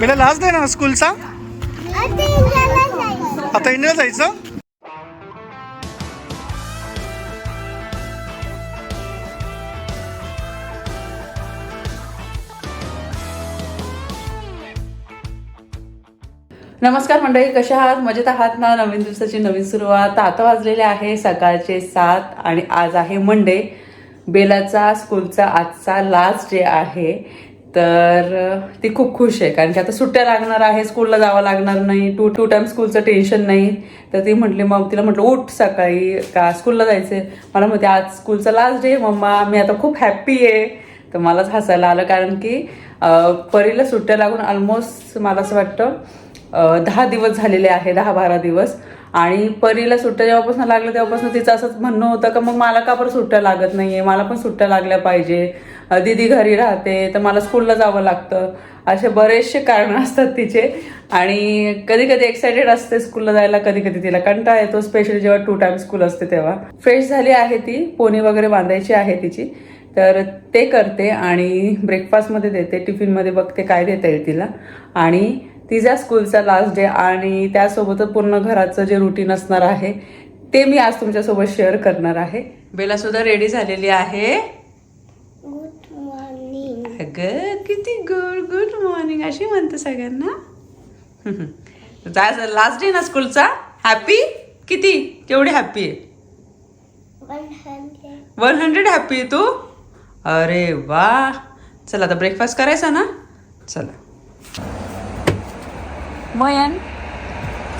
Bela last आहे ना स्कूलचा? आता इंडियाला जायचं. नमस्कार मंडळी कशा आहात? मजेत आहात ना? नवीन दिवसाची नवीन सुरुवात. आता वाजलेले आहे सकाळचे सात आणि आज आहे मंडे बेलाचा स्कूलचा आजचा लास्ट डे आहे. तर ती खूप खुश आहे. कारण की आता सुट्ट्या लागणार आहे स्कूलला जावं लागणार नाही टू टू टाइम स्कूलचं टेन्शन नाही. तर ती म्हटली मग तिला म्हटलं उठ सकाळी का स्कूलला जायचं मला म्हणते आज स्कूलचा लास्ट डे मम्मा. मी आता खूप हॅप्पी आहे. तर मलाच हसायला आलं. कारण की परीला सुट्ट्या लागून ऑलमोस्ट मला असं वाटतं दहा दिवस झालेले आहे दहा बारा दिवस. आणि परीला सुट्ट्या जेव्हापासून लागल्या तेव्हापासून तिचं असंच म्हणणं होतं का मग मला का बरं सुट्ट्या लागत नाही आहे मला पण सुट्ट्या लागल्या पाहिजे. दीदी घरी राहते तर मला स्कूलला जावं लागतं. असे बरेचसे कारणं असतात तिचे. आणि कधी कधी एक्सायटेड असते स्कूलला जायला कधी कधी तिला कंटाळा येतो स्पेशली जेव्हा टू टाइम स्कूल असते तेव्हा. फ्रेश झाली आहे ती पोनी वगैरे बांधायची आहे तिची. तर ते करते आणि ब्रेकफास्टमध्ये देते टिफिनमध्ये बघते काय देता येईल तिला. आणि तिचा स्कूलचा लास्ट डे आणि त्यासोबतच पूर्ण घराचं जे रुटीन असणार आहे ते मी आज तुमच्यासोबत शेअर करणार आहे. बेला सुद्धा रेडी झालेली आहे. अगं किती गुड गुड मॉर्निंग अशी म्हणते सगळ्यांना. जायचं लास्ट डे ना स्कूलचा हॅपी किती? केवढी हॅपी आहे? One hundred one hundred happy आहे तू? अरे वा. चला आता ब्रेकफास्ट करायचा ना? चला. मयन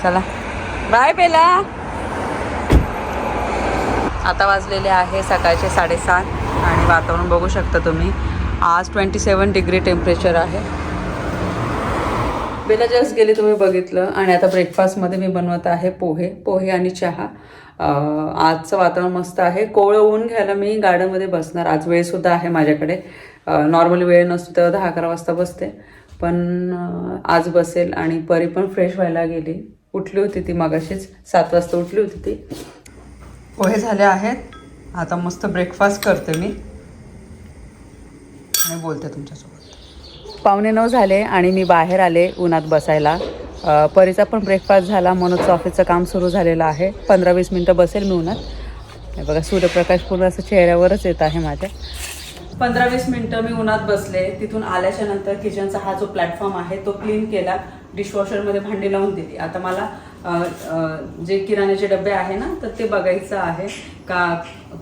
चला. बाय बेला. आता वाजलेले आहे सकाळचे साडेसात आणि वातावरण बघू शकता तुम्ही. आज ट्वेंटी सेवन डिग्री टेम्परेचर आहे. बेला जस्ट गेली तुम्ही बघितलं आणि आता ब्रेकफास्टमध्ये मी बनवत आहे पोहे पोहे आणि चहा. आजचं वातावरण मस्त आहे. कोवळं ऊन घ्यायला मी गार्डनमध्ये बसणार. आज वेळसुद्धा आहे माझ्याकडे. नॉर्मली वेळ नसतो तेव्हा दहा अकरा वाजता बसते. पण आज बसेल आणि परी पण फ्रेश व्हायला गेली. उठली होती ती मगाशीच. सात वाजता उठली होती ती. पोहे झाले आहेत. आता मस्त ब्रेकफास्ट करते मी. आणि बोलते तुमच्यासोबत. पावणे नऊ झाले आणि मी बाहेर आले उन्हात बसायला. परीचा पण ब्रेकफास्ट झाला मनोजचं ऑफिसचं काम सुरू झालेलं आहे. पंधरा वीस मिनटं बसेल मी उन्हात. हे बघा सूर्यप्रकाश पूर्ण असं चेहऱ्यावरच येत आहे माझ्या. पंधरा वीस मिनटं मी उन्हात बसले. तिथून आल्याच्यानंतर किचनचा हा जो प्लॅटफॉर्म आहे तो क्लीन केला. डिशवॉशरमध्ये भांडी लावून दिली. आता मला जे किराण्याचे डबे आहे ना तर ते बघायचं आहे का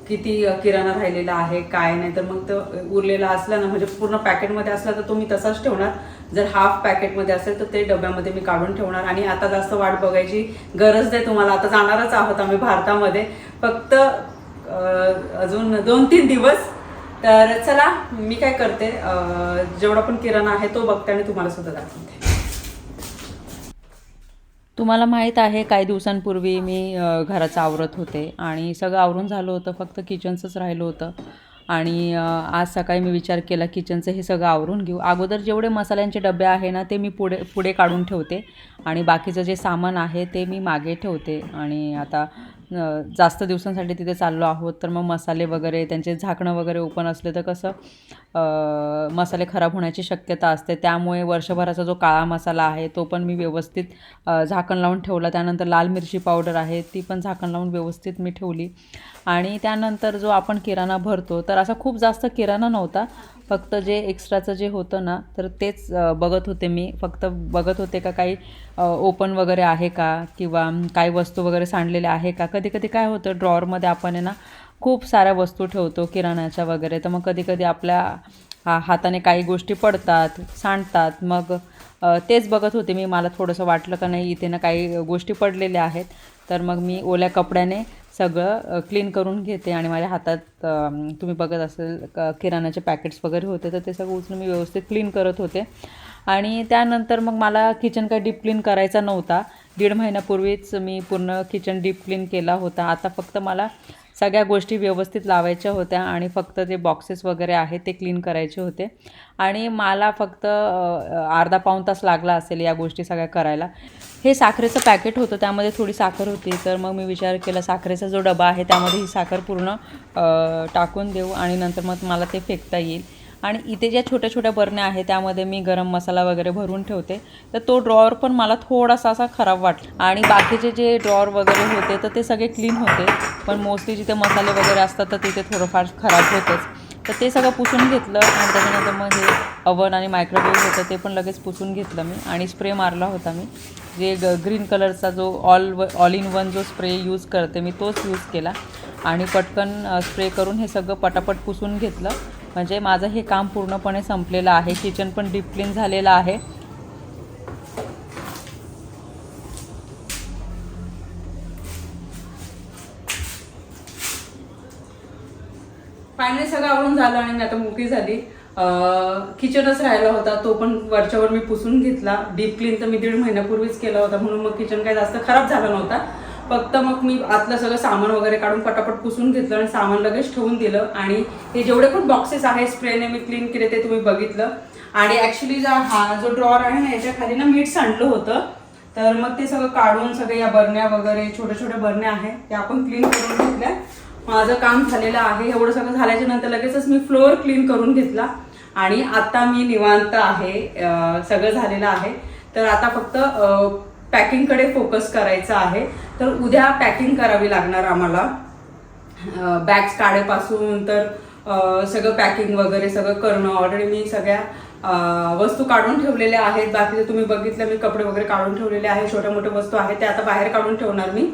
किती किराणा राहिलेला आहे काय नाही. तर मग तर उरलेला असला ना म्हणजे पूर्ण पॅकेटमध्ये असला तर तो मी तसाच ठेवणार. जर हाफ पॅकेटमध्ये असेल तर ते डब्यामध्ये मी काढून ठेवणार. आणि आता जास्त वाट बघायची गरज नाही तुम्हाला. आता जाणारच आहोत आम्ही भारतामध्ये. फक्त अजून दोन तीन दिवस. तर चला मी काय करते जेवढा पण किराणा आहे तो बघते आणि तुम्हाला सुद्धा दाखवते. तुम्हाला माहीत आहे काही दिवसांपूर्वी मी घराचं आवरत होते आणि सगळं आवरून झालं होतं फक्त किचनचंच राहिलं होतं. आणि आज सकाळी मी विचार केला किचनचं हे सगळं आवरून घेऊ. अगोदर जेवढे मसाल्यांचे डबे आहे ना ते मी पुढे पुढे काढून ठेवते आणि बाकीचं जे सामान आहे ते मी मागे ठेवते. आणि आता जास्त दिवसांसाठी तिथे चाललो आहोत तर मग मसाले वगैरे त्यांचे झाकणं वगैरे ओपन असले तर कसं मसाले खराब होण्याची शक्यता असते. त्यामुळे वर्षभराचा जो काळा मसाला आहे तो पण मी व्यवस्थित झाकण लावून ठेवला. त्यानंतर लाल मिरची पावडर आहे ती पण झाकण लावून व्यवस्थित मी ठेवली. आणि त्यानंतर जो आपण किराणा भरतो तर असा खूप जास्त किराणा नव्हता. फक्त जे एक्स्ट्राचं जे होतं ना तर तेच बघत होते मी. फक्त बघत होते का काही ओपन वगैरे आहे का? किंवा काही वस्तू वगैरे सांडलेल्या आहे का? कधी कधी काय होतं ड्रॉवरमध्ये आपण आहे ना खूप साऱ्या वस्तू ठेवतो किराणाच्या वगैरे. तर मग कधीकधी आपल्या हा हाताने काही गोष्टी पडतात सांडतात. मग तेच बघत होते मी. मला थोडंसं वाटलं का नाही इथे ना काही गोष्टी पडलेल्या आहेत. तर मग मी ओल्या कपड्याने सगळं क्लीन करून घेते आणि माझ्या हातात तुम्ही बघत असेल किराणाचे पॅकेट्स वगैरे होते. तर ते सगळं उचलून मी व्यवस्थित क्लीन करत होते. आणि त्यानंतर मग मला किचन काही डीप क्लीन करायचा नव्हता. दीड महिन्यापूर्वीच मी पूर्ण किचन डीप क्लीन केला होता. आता फक्त मला सगळ्या गोष्टी व्यवस्थित लावायच्या होत्या आणि फक्त जे बॉक्सेस वगैरे आहेत ते क्लीन करायचे होते. आणि मला फक्त अर्धा पाऊण तास लागला असेल या गोष्टी सगळ्या करायला. हे साखरेचं पॅकेट होतं त्यामध्ये थोडी साखर होती. तर मग मी विचार केला साखरेचा जो डबा आहे त्यामध्ये ही साखर पूर्ण टाकून देऊ आणि नंतर मग मला ते फेकता येईल. आणि इथे ज्या छोट्या छोट्या बरण्या आहेत त्यामध्ये मी गरम मसाला वगैरे भरून ठेवते. तर तो ड्रॉवर पण मला थोडासा असा खराब वाटला. आणि बाकीचे जे ड्रॉवर वगैरे होते तर ते सगळे क्लीन होते. पण मोस्टली जिथे मसाले वगैरे असतात तर तिथे थोडंफार खराब होतेच. तर ते सगळं पुसून घेतलं आणि त्याच्यानंतर मग हे अवन आणि मायक्रोवेव्ह होतं ते पण लगेच पुसून घेतलं मी. आणि स्प्रे मारला होता मी. जे ग ग्रीन कलरचा जो ऑल व ऑल इन वन जो स्प्रे यूज करते मी तोच यूज केला. आणि पटकन स्प्रे करून हे सगळं पटापट पुसून घेतलं. म्हणजे माझं हे काम पूर्णपणे संपलेलं आहे. किचन पण डीप क्लीन झालेलं आहे. फायनली सगळं आवडून झालं आणि मी आता मोकळी झाली. किचनच राहिला होता. तो पण वरच्यावर मी पुसून घेतला. डीप क्लीन तर मी दीड महिन्यापूर्वीच केला होता. म्हणून मग किचन काही जास्त खराब झाला नव्हता. फक्त मग मी आतलं सगळं सामान वगैरे काढून पटापट पुसून घेतलं आणि सामान लगेच ठेवून दिलं. आणि हे जेवढे पण बॉक्सेस आहे स्प्रेने मी क्लीन केले ते तुम्ही बघितलं. आणि ॲक्च्युली जा हा जो ड्रॉर आहे ना याच्या खाली ना मीठ सांडलं होतं. तर मग ते सगळं काढून सगळे या बरण्या वगैरे छोट्या छोट्या बरण्या आहेत त्या आपण क्लीन करून घेतल्या. माझं काम झालेलं आहे एवढं सगळं झाल्याच्यानंतर लगेचच मी फ्लोअर क्लीन करून घेतला. आणि आता मी निवांत आहे सगळं झालेलं आहे. तर आता फक्त पॅकिंगकडे फोकस करायचं आहे. तर उद्या पॅकिंग करावी लागणार आम्हाला. बॅग्स काढेपासून तर सगळं पॅकिंग वगैरे सगळं करणं. ऑलरेडी मी सगळ्या वस्तू काढून ठेवलेल्या आहेत. बाकीचे तुम्ही बघितलं मी कपडे वगैरे काढून ठेवलेले आहे छोट्या मोठ्या वस्तू आहेत त्या आता बाहेर काढून ठेवणार मी.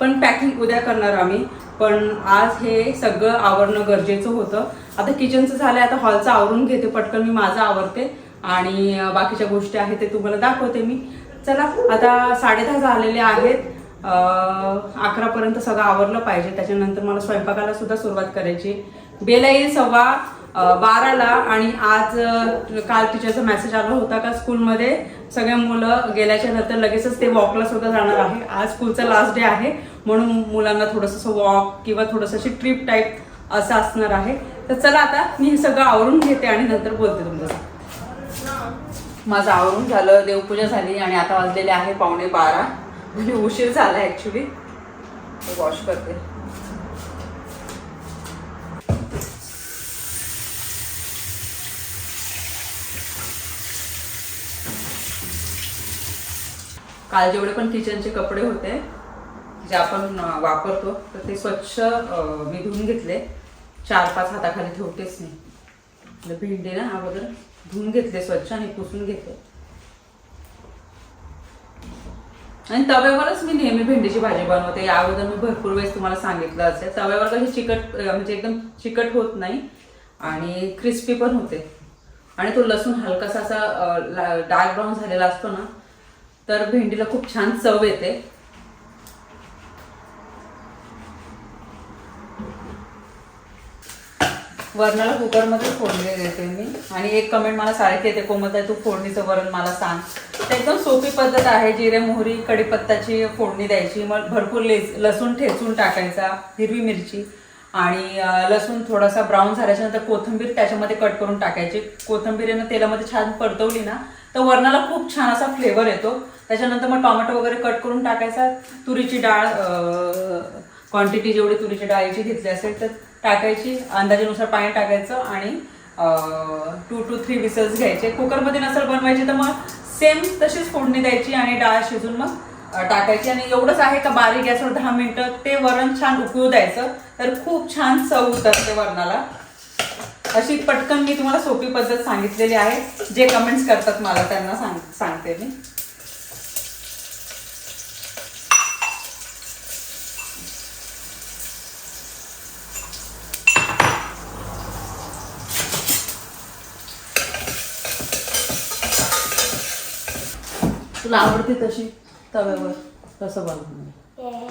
पण पॅकिंग उद्या करणार आम्ही. पण आज हे सगळं आवरणं गरजेचं होतं. आता किचनचं झालंय आता हॉलचं आवरून घेते पटकन. मी माझं आवरते. आणि बाकीच्या गोष्टी आहेत ते तुम्हाला दाखवते मी. चला आता साडेदहा झालेले आहेत. अकरापर्यंत सगळं आवरलं पाहिजे. त्याच्यानंतर मला स्वयंपाकाला सुद्धा सुरुवात करायची. बेला येईल सव्वा बाराला आणि आज काल टीचरचा मेसेज आला होता का स्कूलमध्ये सगळे मुलं गेल्याच्यानंतर लगेचच ते वॉकला सुद्धा जाणार आहे. आज स्कूलचा लास्ट डे आहे. म्हणून मुलांना थोडंसं वॉक किंवा थोडंसं अशी ट्रिप टाईप असं असणार आहे. तर चला आता मी हे सगळं आवरून घेते आणि नंतर बोलते तुमचं माझं आवरून झालं देवपूजा झाली आणि आता वाजलेले आहे पावणे बारा. म्हणजे उशीर झाला ॲक्च्युली वॉश करते. काल जेवढे पण किचनचे कपडे होते जे आपण वापरतो तर ते स्वच्छ मी धुवून घेतले. चार पाच हाताखाली ठेवतेच नाही आपलं म्हणजे भेंडी ना अगोदर धुवून घेतले स्वच्छ आणि पुसून घेतले. आणि तव्यावरच मी नेहमी भेंडीची भाजी बनवते. या अगोदर मी भरपूर वेळेस तुम्हाला सांगितलं असेल. तव्यावर कशी चिकट म्हणजे एकदम चिकट होत नाही आणि क्रिस्पी पण होते. आणि तो लसूण हलकासा असा डार्क ब्राऊन झालेला असतो ना तर भेंडीला खूप छान चव येते. वरणाला कुकरमध्ये फोडणी देते मी. आणि एक कमेंट मला सारखी येते कोमत आहे तू फोडणीचं वरण मला सांग. तर एकदम सोपी पद्धत आहे जिरे मोहरी कढीपत्ताची फोडणी द्यायची. मग भरपूर लेस लसूण ठेचून टाकायचा हिरवी मिरची आणि लसूण थोडासा ब्राऊन झाल्याच्यानंतर कोथिंबीर त्याच्यामध्ये कट करून टाकायची. कोथिंबीरीनं तेलामध्ये छान परतवली ना तर वरणाला खूप छान असा फ्लेवर येतो. त्याच्यानंतर मग टोमॅटो वगैरे कट करून टाकायचा. तुरीची डाळ क्वांटिटी जेवढी तुरीची डाळीची घेतली असेल तर टाकायची. अंदाजेनुसार पाणी टाकायचं आणि टू टू थ्री विसल्स घ्यायचे. कुकरमध्ये नसेल बनवायची तर मग सेम तशीच फोडणी द्यायची आणि डाळ शिजून मग टाकायची. आणि एवढंच आहे का बारीक गॅसवर दहा मिनटं ते वरण छान उकळू द्यायचं. तर खूप छान चव उतरते वरणाला. अशी पटकन मी तुम्हाला सोपी पद्धत सांगितलेली आहे. जे कमेंट्स करतात मला त्यांना सांग सांगते मी. तुला आवडते तशी तव्यावर? कसं बनवून.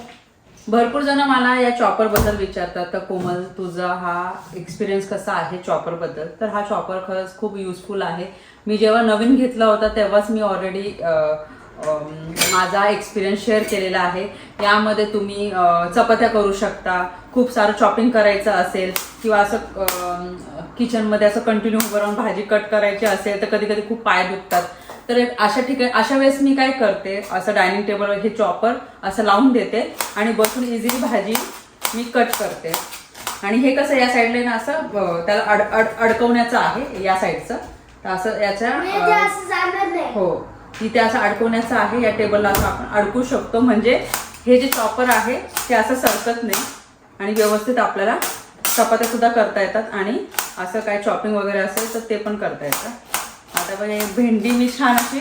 भरपूर जण मला या चॉपरबद्दल विचारतात. तर कोमल तुझा हा एक्सपिरियन्स कसा आहे चॉपरबद्दल? तर हा चॉपर खरंच खूप युजफुल आहे. मी जेव्हा नवीन घेतला होता तेव्हाच मी ऑलरेडी माझा एक्सपिरियन्स शेअर केलेला आहे. यामध्ये तुम्ही चपात्या करू शकता. खूप सारं चॉपिंग करायचं असेल किंवा असं किचनमध्ये असं कंटिन्यू उभं राहून भाजी कट करायची असेल तर कधी कधी खूप पाय दुखतात. तर एक अशा ठिकाणी अशा वेळेस मी काय करते असं डायनिंग टेबलवर हे चॉपर असं लावून देते आणि बसून इझिली भाजी मी कट करते. आणि हे कसं या साईडला ना असं त्याला अड अड अडकवण्याचं आहे या साईडचं तर असं याच्या म्हणजे हो. इथे असं अडकवण्याचं आहे या टेबलला असं आपण अडकू शकतो. म्हणजे हे जे चॉपर आहे ते असं सरकत नाही. आणि व्यवस्थित आपल्याला चपात्या सुद्धा करता येतात आणि असं काय चॉपिंग वगैरे असेल तर ते पण करता येतं. आता बघा हे भेंडी मी छान अशी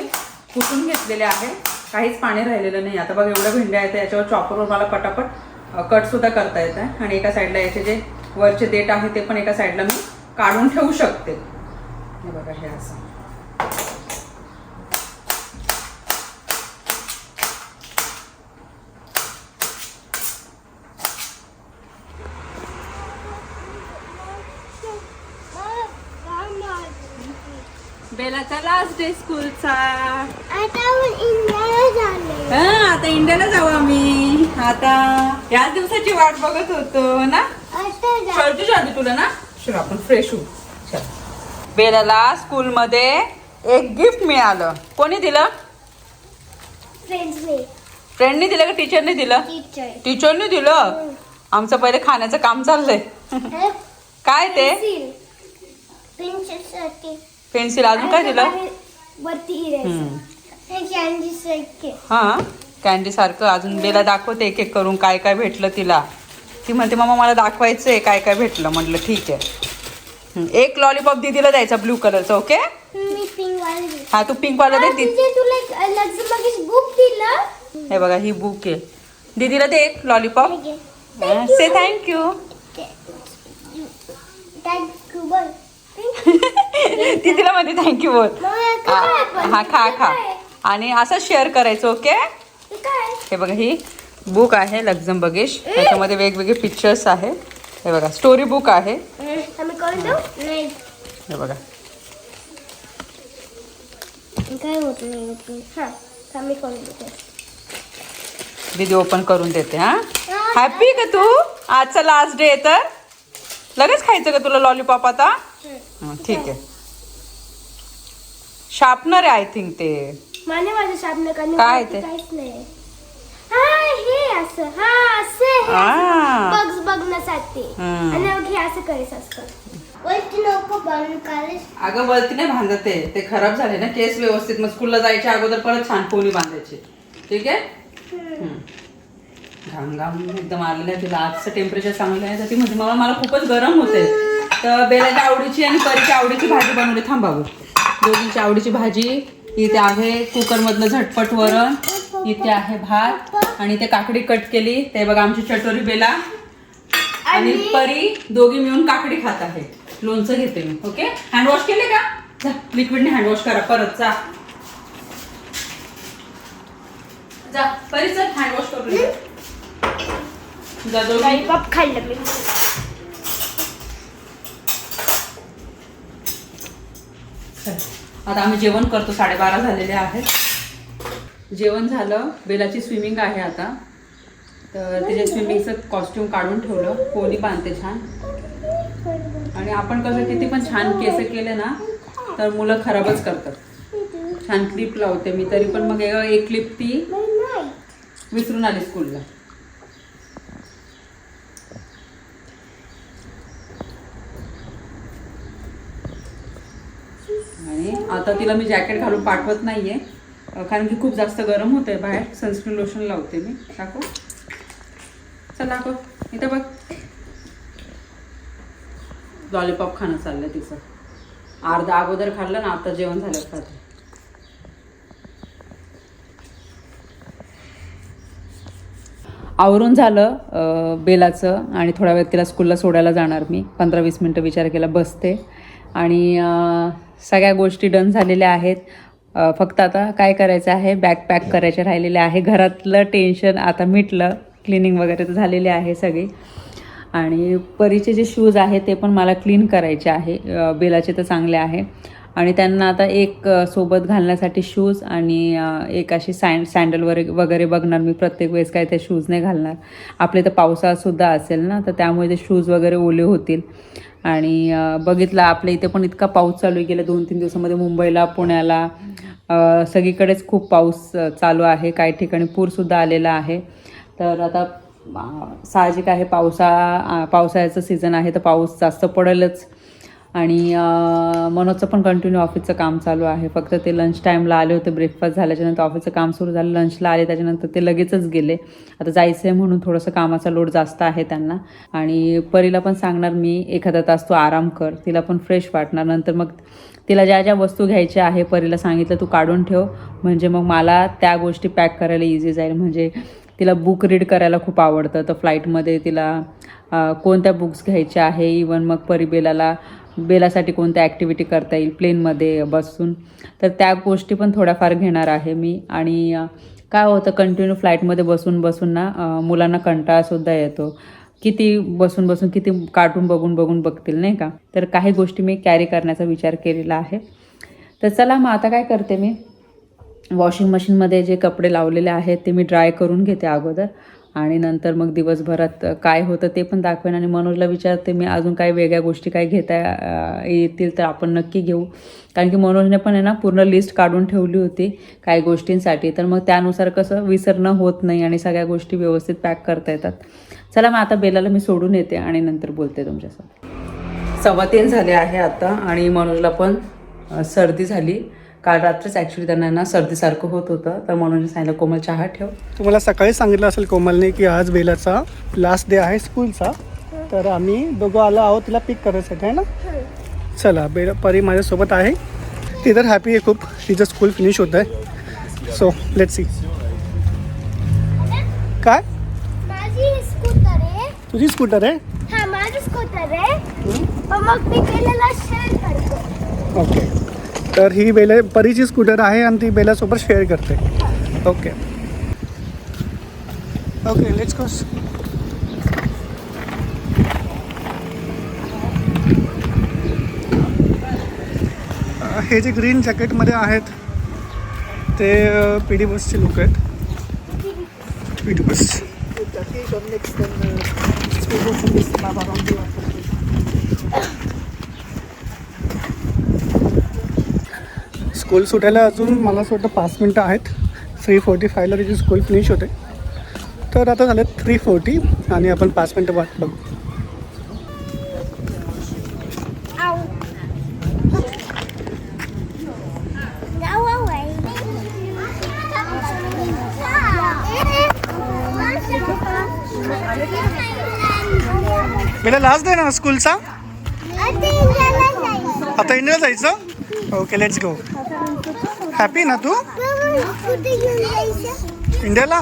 कुटून घेतलेली आहे. काहीच पाणी राहिलेलं नाही. आता बघा एवढ्या भेंड्या आहेत याच्यावर चॉपरवर मला पटापट कट सुद्धा करता येतं आणि एका साईडला याचे जे वरचे देठ आहे ते पण एका साईडला मी काढून ठेवू शकते. हे बघा हे असं. बेलाचा लास्ट डे स्कूलचा हा आता इंडियाला जाऊ आम्ही. आता याच दिवसाची वाट बघत होतो ना? आता जा. कळतो आधी तुला ना? चल आपण फ्रेश होऊ. चल. बेलाला स्कूलमध्ये एक गिफ्ट मिळालं. कोणी दिलं? फ्रेंडनी दिलं का टीचरने दिलं? टीचर टीचरने दिलं? आमचं पहिले खाण्याचं काम चाललंय. काय ते? पेन्सिल अजून काय दिलं. हे कॅन्डी सारखे. हा अजून बेला दाखवते एक एक करून काय काय भेटलं तिला. ती म्हणते मामा मला दाखवायचंय काय काय भेटलं. म्हटलं ठीक आहे. एक लॉलीपॉप दीदीला द्यायचा ब्लू कलरचा ओके हा तू पिंक वाला दे तुला हे बघा ही बुक आहे. दीदीला दे एक लॉलीपॉप से थँक्यू ती तिला म्हणते थँक्यू बोल? हा खा खा? आणि असं शेअर करायचं ओके हे बघा ही बुक आहे लक्झम बगेश त्याच्यामध्ये वेगवेगळे पिक्चर्स आहे. हे बघा स्टोरी बुक आहे. हे बघा. हां दीदी ओपन करून देते हा? हॅपी का तू? आजचा लास्ट डे तर? लगेच खायचं का तुला लॉलीपॉप आता? हं, ठीक आहे. शार्पनर आहे आय थिंक ते. माने माझं शापनं करणे काय ते? काहीच नाही. हा हे असं हा असं आ. बग्स बघण्यासाठी हम्म. आणि मग हे असं करायचं असतं वरती नको बनवून काढायच अगं वरती नाही बांधत ते ते खराब झाले ना केस व्यवस्थित. मग स्कूलला जायच्या अगोदर परत छान पोनी बांधायची. ठीक आहे? हं. घाम घाम एकदम आलेलं आहे. तिला आजचं टेम्परेचर चांगलं आहे. तर ती म्हणजे मला मला खूपच गरम होते तर बेलाच्या आवडीची आणि परीच्या आवडीची भाजी बनवली. थांबावं दोघींची आवडीची भाजी. इथे आहे कुकरमधलं झटपट वरण. इथे आहे भात. आणि ते काकडी कट केली. ते बघा आमची चटोरी बेला आणि परी दोघी मिळून काकडी खात आहे. लोणचं घेते मी ओके? हँडवॉश केले का? जा लिक्विडने हँडवॉश करा. परत जा. जा परी चल हँडवॉश करून. जा दोघी. खाल्लं मी. आता आम्ही जेवण करतो. साडेबारा झालेले आहेत. जेवण झालं. बेलाची स्विमिंग आहे आता. तर तिच्या स्विमिंगचं कॉस्ट्युम काढून ठेवलं. कोणी बांधते छान. आणि आपण कसं किती पण छान केस केले ना तर मुलं खराबच करतात. छान क्लिप लावते मी. तरी पण मग एक- क्लिप ती विसरून आली स्कूलला आणि आता तिला मी जॅकेट घालून पाठवत नाहीये. आहे कारण की खूप जास्त गरम होतंय बाहेर. सनस्क्रीन लोशन लावते मी. टाकू? चल दाखव इथं बघ. लॉलीपॉप खाणं चाललंय तिचं. अर्धा अगोदर खाल्लं ना आता जेवण झालं खाते. आवरून झालं बेलाचं. आणि थोड्या वेळ तिला स्कूलला सोडायला जाणार मी. पंधरा वीस मिनटं विचार केला बसते. आणि सगळ्या गोष्टी डन झालेल्या आहेत. फक्त आता काय करायचं आहे? बॅग पॅक करायचे राहिलेले आहे. घरातलं टेन्शन आता मिटलं. क्लिनिंग वगैरे तर झालेली आहे सगळी. आणि परीचे जे शूज आहे ते पण मला क्लीन करायचे आहे. बिलाचे बेलाचे तर चांगले आहे. आणि त्यांना आता एक सोबत घालण्यासाठी शूज आणि एक अशी सँड सँडल वगैरे वगैरे बघणार मी. प्रत्येक वेळेस काय ते शूज नाही घालणार. आपले तर पावसाळासुद्धा असेल ना तर त्यामुळे ते शूज वगैरे ओले होतील. आणि बघितलं आपल्या इथे पण इतका पाऊस चालू आहे. गेल्या दोन तीन दिवसामध्ये मुंबईला पुण्याला सगळीकडेच खूप पाऊस चालू आहे. काही ठिकाणी पूरसुद्धा आलेला आहे. तर आता साहजिक आहे पावसा पावसाळ्याचं सीझन आहे तर पाऊस जास्त पडेलच. आणि मनोजचं पण कंटिन्यू ऑफिसचं काम चालू आहे. फक्त ते लंच टाईमला आले होते ब्रेकफास्ट झाल्याच्यानंतर ऑफिसचं काम सुरू झालं. लंचला आले त्याच्यानंतर ते लगेचच गेले. आता जायचं आहे म्हणून थोडंसं कामाचा लोड जास्त आहे त्यांना. आणि परीला पण सांगणार मी एखादा तास तू आराम कर. तिला पण फ्रेश वाटणार. नंतर मग तिला ज्या ज्या वस्तू घ्यायच्या आहे परीला सांगितलं तू काढून ठेव. म्हणजे मग मला त्या गोष्टी पॅक करायला इझी जाईल. म्हणजे तिला बुक रीड करायला खूप आवडतं. तर फ्लाईटमध्ये तिला कोणत्या बुक्स घ्यायच्या आहे? इवन मग परी बेलाला बेलासाठी कोणत्या ॲक्टिव्हिटी करता येईल प्लेनमध्ये बसून तर त्या गोष्टी पण थोड्याफार घेणार आहे मी. आणि काय होतं कंटिन्यू फ्लाईटमध्ये बसून बसून ना मुलांना कंटाळासुद्धा येतो. किती बसून बसून किती कार्टून बघून बघून बघतील नाही का? तर काही गोष्टी मी कॅरी करण्याचा विचार केलेला आहे. तर चला मग आता काय करते मी? वॉशिंग मशीनमध्ये जे कपडे लावलेले आहेत ते मी ड्राय करून घेते अगोदर. आणि नंतर मग दिवसभरात काय होतं ते पण दाखवेन. आणि मनोजला विचारते मी अजून काही वेगळ्या गोष्टी काय घेता येतील तर आपण नक्की घेऊ. कारण की मनोजने पण आहे ना पूर्ण लिस्ट काढून ठेवली होती काही गोष्टींसाठी. तर मग त्यानुसार कसं विसरणं होत नाही आणि सगळ्या गोष्टी व्यवस्थित पॅक करता येतात. चला मग आता बेलाला मी सोडून येते आणि नंतर बोलते तुमच्यासोबत. सव्वा तीन झाले आहे आता आणि मनोजला पण सर्दी झाली. काल रात्रीच ॲक्च्युली त्यांना ना सर्दीसारखं होत होतं. तर मनोजने सांगितलं कोमल चहा ठेव. तुम्हाला सकाळी सांगितलं असेल कोमलने की आज बेलाचा लास्ट डे आहे स्कूलचा तर आम्ही दोघं आलो आहोत तिला पिक करायसाठी आहे ना? चला बेला परी माझ्यासोबत आहे. ती तर हॅपी आहे खूप. तिचं स्कूल फिनिश होत आहे. सो लेट सी काय? माझी स्कूटर आहे. तुझी स्कूटर आहे? हा माझी स्कूटर आहे. पण मग मी बेलाला शेअर करतो. ओके तर ही बेले परीची स्कूटर आहे आणि ती बेलासोबत शेअर करते. ओके ओके लेट्स कॉस हे जे ग्रीन जॅकेटमध्ये आहेत ते पी डी बसचे लोक आहेत. पी डी बस स्कूल सुटायला अजून मला असं वाटतं पाच मिनटं आहेत. थ्री फोर्टी फायला त्याची स्कूल फिनिश होते. तर आता झाले थ्री फोर्टी आणि आपण पाच मिनटं वाट बघू. मला लास्ट डे ना स्कूलचा आता इंडियाला जायचं. ओके लेट्स गो हॅपी ना तू? इंडियाला?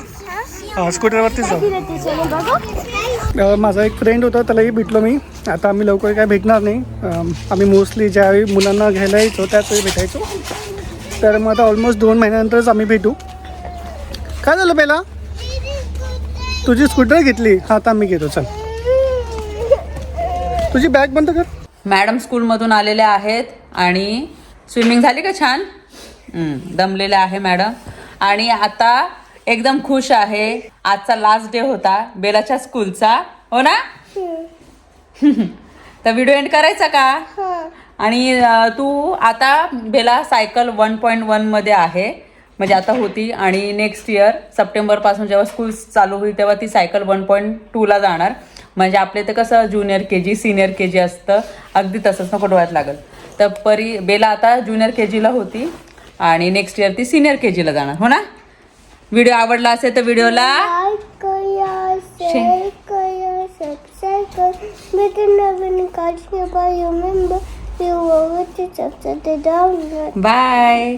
हा स्कूटरवरतीच जाऊ. माझा एक फ्रेंड होता त्यालाही भेटलो मी. आता आम्ही लवकर काय भेटणार नाही. आम्ही मोस्टली ज्यावेळी मुलांना घ्यायला यायचो त्याच वेळी भेटायचो. तर मग आता ऑलमोस्ट दोन महिन्यानंतरच आम्ही भेटू. काय झालं पहिला? तुझी स्कूटर घेतली. हा आता मी घेतो. चल. तुझी बॅग बंद कर. मॅडम स्कूलमधून आलेले आहेत आणि स्विमिंग झाली का छान? दमलेले आहे मॅडम. आणि आता एकदम खुश आहे. आजचा लास्ट डे होता. बेलाच्या स्कूलचा हो ना? तर व्हिडिओ एंड करायचा का? आणि तू आता बेला सायकल वन पॉईंट वनमध्ये आहे. म्हणजे आता होती. आणि नेक्स्ट इयर सप्टेंबरपासून जेव्हा स्कूल चालू होईल तेव्हा ती सायकल वन पॉईंट टूला जाणार. म्हणजे आपल्या इथं कसं junior K G senior K जी असतं. अगदी तसंच नको डोळ्यात लागल. तर परी बेला आता ज्युनियर के जीला होती. आणि नेक्स्ट इयर ती सिनियर के जीला जाणार. हो ना? व्हिडिओ आवडला असेल तर व्हिडिओला बाय